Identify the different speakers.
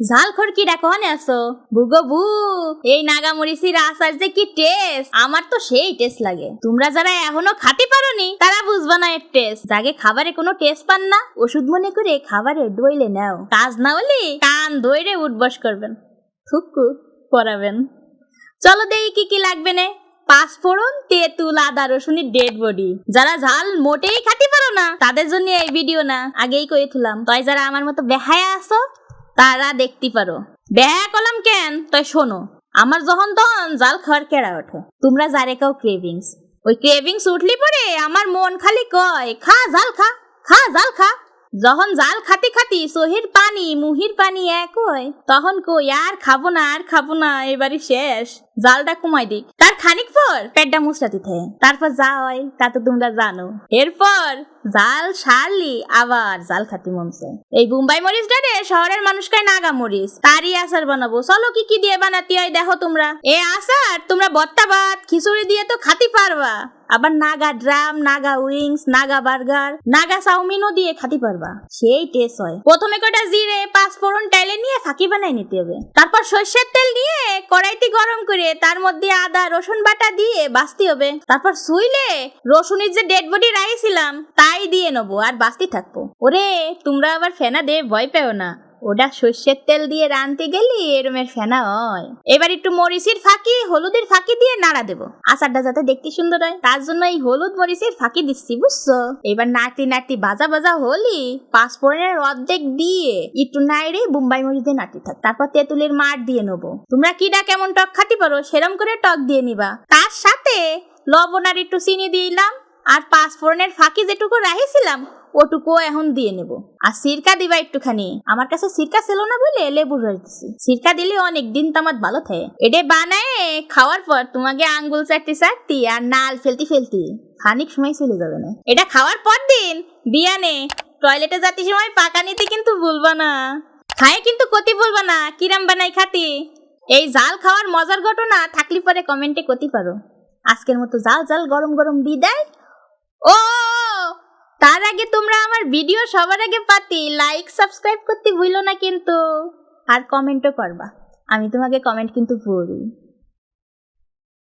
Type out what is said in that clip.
Speaker 1: ঝাল খড়কিটা কনে আসো বুগো বু, এই নাগামরিচির আচার যে কি টেস্ট আমার তো সেই টেস্ট লাগে। তোমরা যারা এখনও খাতে পারোনি, তারা বুঝবা না এর টেস্ট যাকে খাবারে কোনো টেস্ট পান না, ওষুধ মনে করে খাবারে ডইলে নাও। কাজ না হলে কান দইরে উঠবস করবেন। থুকু করাবেন চলো দেই কি কি লাগবে নে। পাঁচফোড়ন তেঁতুল, আদা, রসুনের ডেড বডি যারা ঝাল মোটেই খাতে পারো না, তাদের জন্য এই ভিডিও না। আগেই করেছিলাম তাই যারা আমার মতো বেহায়া আছো তারা দেখতে পারো। বেহা কলাম কেন? তাই শোনো, আমার যখন তখন জাল খাওয়ার কেড়া ওঠে। তোমরা যারে কাও ক্রেভিংস ওই ক্রেভিংস উঠলি পরে আমার মন খালি কয়, খা, জাল খা খা, জাল খা। যখন জাল খাতি খাতি সহির পানি, মুহির পানি এক হয়, তখন কই, আর খাব না, আর খাব না, এবারই শেষ। জালটা কমাই দিক। তার খানিক পর পেটটা মুচড়াতে থাকে তারপর যা হয় তা তো তোমরা জানো। এরপর জাল সারলি, আবার জাল খাতি মনছে। এই বুম্বাই মরিচটা রে শহরের মানুষকে নাগা মরিচ। তারই আচার বানাবো। চলো কি কি দিয়ে বানাতে হয় দেখো তোমরা। এ আচার তোমরা বত্তা ভাত, খিচুড়ি দিয়ে তো খাতি পারবা। আবার Naga drum, Naga wings, Naga burger, Naga চাউমিনও দিয়ে খাতে পারবা। সেই টেস্ট হয়। প্রথমে কটা জিরে, পাঁচ পাঁচফোড়ন টাইলে নিয়ে ফাঁকি বানাই নিতে হবে। তারপর সর্ষের তেল দিয়ে কড়াইতে গরম করে তার মধ্যে আদা, রসুন বাটা দিয়ে বাস্তি হবে। তারপর শুইলে রসুনের যে ডেড বডি রাইছিলাম, তাই দিয়ে নেব, আর বাস্তি থাকব। ওরে, তোমরা আবার ফেনা দে ভয় পেও না। ওটা সর্ষের তেল দিয়ে রানতে গেলে এরমের ফেনা হয়। এবার একটু মরিচের ফাঁকি, হলুদের ফাঁকি দিয়ে নাড়া দেবো। আচারটা যাতে দেখতে সুন্দর হয়। তার জন্য এই হলুদ মরিচের ফাঁকি দিচ্ছি, বুঝছ? এবার নাড়তে নাড়তে বাজা বাজা হলি পাঁচফোড়নের অর্ধেক দিয়ে একটু নাইড়ে বোম্বাই মরিচ দিয়ে নাড়তে থাক। তারপর তেঁতুলের মাঠ দিয়ে নেব। তোমরা কিটা কেমন টক খাতে পারো? সেরম করে টক দিয়ে নিবা। তার সাথে লবণ আর একটু চিনি দিলাম। আর পাঁচফোড়নের ফাঁকি যেটুকু রাখিছিলাম ওটুকু এখন দিয়ে নেব। আর সিরকা দিবা একটুখানি। আমার কাছে সিরকা ছিল না বলে লেবু রাখছি সিরকা দিলে অনেক দিন তামাত ভালো থাকে। এটা বানায় খাওয়ার পর তোমাকে আঙ্গুল চাটতে চাটতি আর নাল ফেলতি ফেলতি খানিক সময় চলে যাবে না। এটা খাওয়ার পর দিন বিয়ানে টয়লেটে যাতে সময় পাকা নিতে কিন্তু ভুলবা না। খায় কিন্তু কতি বলবা না। কিরাম বানাই খাতি? এই জাল খাওয়ার মজার ঘটনা থাকলে পরে কমেন্টে কতি পারো আজকের মতো জাল জাল গরম গরম বিদায়। ও তার আগে তোমরা আমার ভিডিও সবার আগে পাতি লাইক সাবস্ক্রাইব করতে ভুলো না কিন্তু। আর কমেন্টও করবা। আমি তোমাকে কমেন্ট কিন্তু পড়ি